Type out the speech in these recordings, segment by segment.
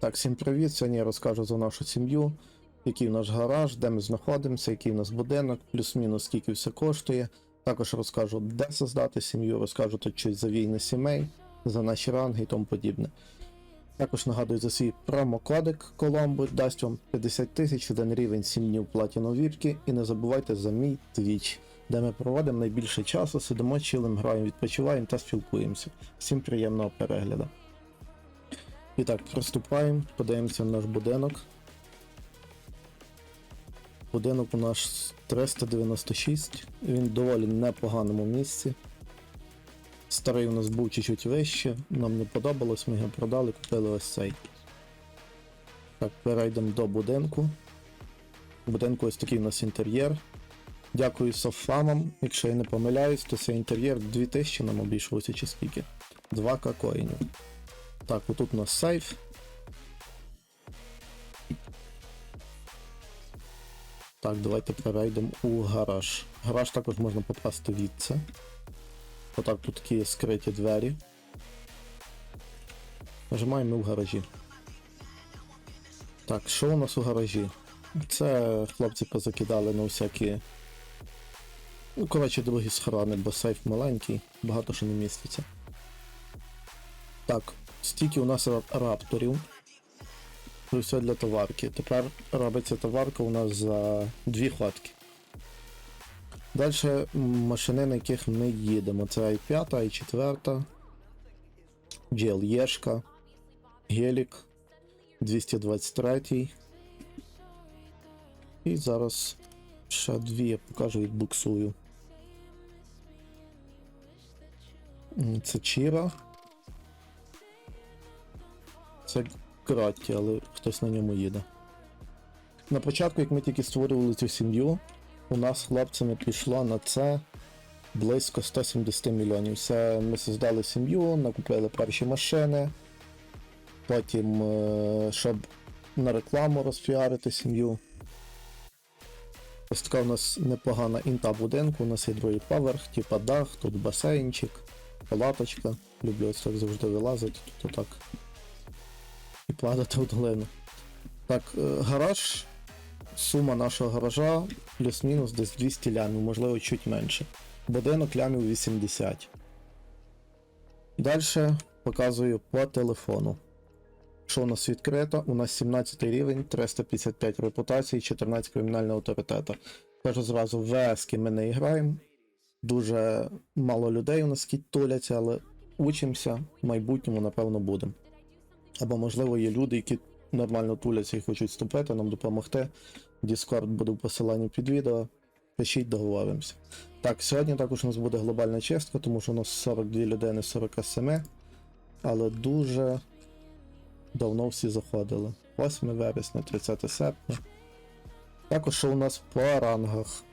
Так, всім привіт. Сьогодні я розкажу за нашу сім'ю, який наш гараж, де ми знаходимося, який в нас будинок, плюс-мінус скільки все коштує. Також розкажу, де создати сім'ю, розкажу тут щось за війни сімей, за наші ранги і тому подібне. Також нагадую за свій промокодик Коломбо, дасть вам 50 тисяч один рівень 7 днів платіну віпки. І не забувайте за мій твіч, де ми проводимо найбільше часу, сидимо, чилим, граємо, відпочиваємо та спілкуємося. Всім приємного перегляду. І так, приступаємо, подивимося на наш будинок. Будинок у нас 396, він доволі непоганому місці. Старий у нас був чуть-чуть вище, нам не подобалось, ми його продали, купили ось цей. Так, перейдемо до будинку. Будинку ось такий у нас інтер'єр. Дякую софамам. Якщо я не помиляюсь, то цей інтер'єр 2000 нам обійшовся чи скільки. 2к коїнів. Так, отут у нас сейф. Так, давайте перейдемо у гараж. Гараж також можна попасти відси. Отак тут такі скриті двері. Нажимаємо в гаражі. Так, що у нас у гаражі? Це хлопці позакидали на всякі. Ну, коротше, другі схорони, бо сейф маленький, багато що не міститься. Так, стільки у нас рапторів. Це все для товарки. Тепер робиться товарка у нас за дві ходки. Далі машини, на яких ми їдемо. Це i5, i4, GLE, Гелік, 223. І зараз ще дві я покажу відбуксую. Це Чіра. Це Гратті, але хтось на ньому їде. На початку, як ми тільки створювали цю сім'ю, у нас хлопцями пішло на це близько 170 мільйонів. Це ми создали сім'ю, накупили перші машини. Потім, е, щоб на рекламу розпіарити сім'ю. Ось така у нас непогана інта будинку, у нас є другий поверх, типа дах, тут басейнчик, палаточка. Люблю ось так завжди вилазити, тут отак. І падати в долину. Так, е, гараж. Сума нашого гаража плюс-мінус десь 200 лямів, можливо, чуть менше. Будинок лямів 80. Далі показую по телефону. Що у нас відкрито? У нас 17 рівень, 355 репутацій, 14 кримінального авторитету. Кажу зразу, в ВС ми не граємо. Дуже мало людей у нас туляться, але учимося, в майбутньому, напевно, будемо. Або, можливо, є люди, які нормально туляться і хочуть вступити, нам допомогти. Discord буде в посиланні під відео. Пишіть, договоримося. Так, сьогодні також у нас буде глобальна чистка, тому що у нас 42 людини 47, але дуже давно всі заходили. 8 вересня, 30 серпня. Також що у нас по рангах.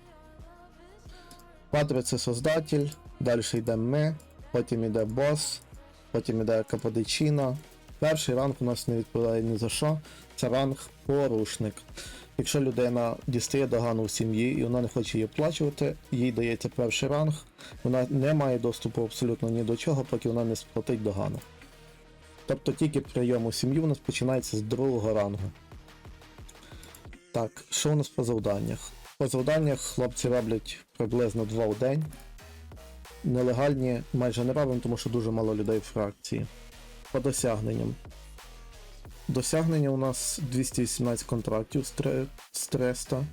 Патри це создатель, далі йде ми, потім йде бос, потім йде каподичина. Перший ранг у нас не відповідає ні за що. Це ранг порушник. Якщо людина дістає догану в сім'ї і вона не хоче її оплачувати, їй дається перший ранг, вона не має доступу абсолютно ні до чого, поки вона не сплатить догану. Тобто тільки прийом у сім'ю у нас починається з другого рангу. Так, що у нас по завданнях? По завданнях хлопці роблять приблизно 2 в день. Нелегальні майже не робимо, тому що дуже мало людей в фракції. По досягненням. Досягнення у нас 218 контрактів з тре- 300.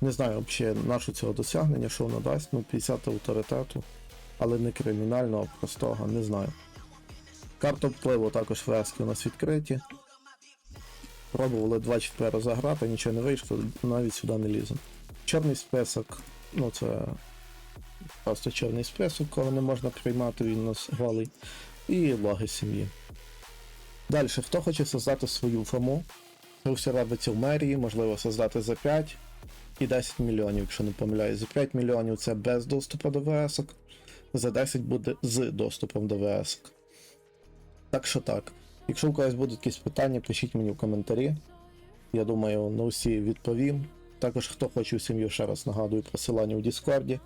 Не знаю взагалі нашу цього досягнення, що воно дасть, ну 50 авторитету, але не кримінального, а простого, не знаю. Карта впливу також вески у нас відкриті. Пробували 24 заграти, нічого не вийшло, навіть сюди не ліземо. Чорний список, ну це просто чорний список, кого не можна приймати, він у нас голий. І логи сім'ї. Далі, хто хоче создати свою фому, це все робиться в мерії, можливо создати за 5 і 10 мільйонів, якщо не помиляюсь. За 5 мільйонів це без доступу до ВС, за 10 буде з доступом до ВС. Так що так. Якщо у когось будуть якісь питання, пишіть мені в коментарі. Я думаю, на усі відповім. Також хто хоче в сім'ю, ще раз нагадую посилання в Діскорді.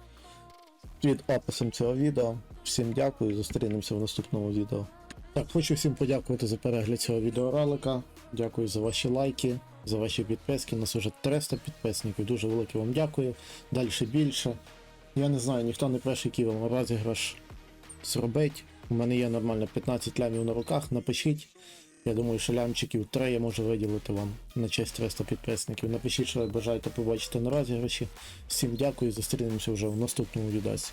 Під описом цього відео. Всім дякую, зустрінемося в наступному відео. Так, хочу всім подякувати за перегляд цього відеоролика. Дякую за ваші лайки, за ваші підписки. У нас вже 300 підписників. Дуже велике вам дякую. Далі більше. Я не знаю, ніхто не пише, який вам розіграш зробить. У мене є нормально 15 лямів на руках. Напишіть. Я думаю, що лямчиків 3 я можу виділити вам на честь 300 підписників. Напишіть, що ви бажаєте побачити на розіграші. Всім дякую, зустрінемося вже в наступному відосі.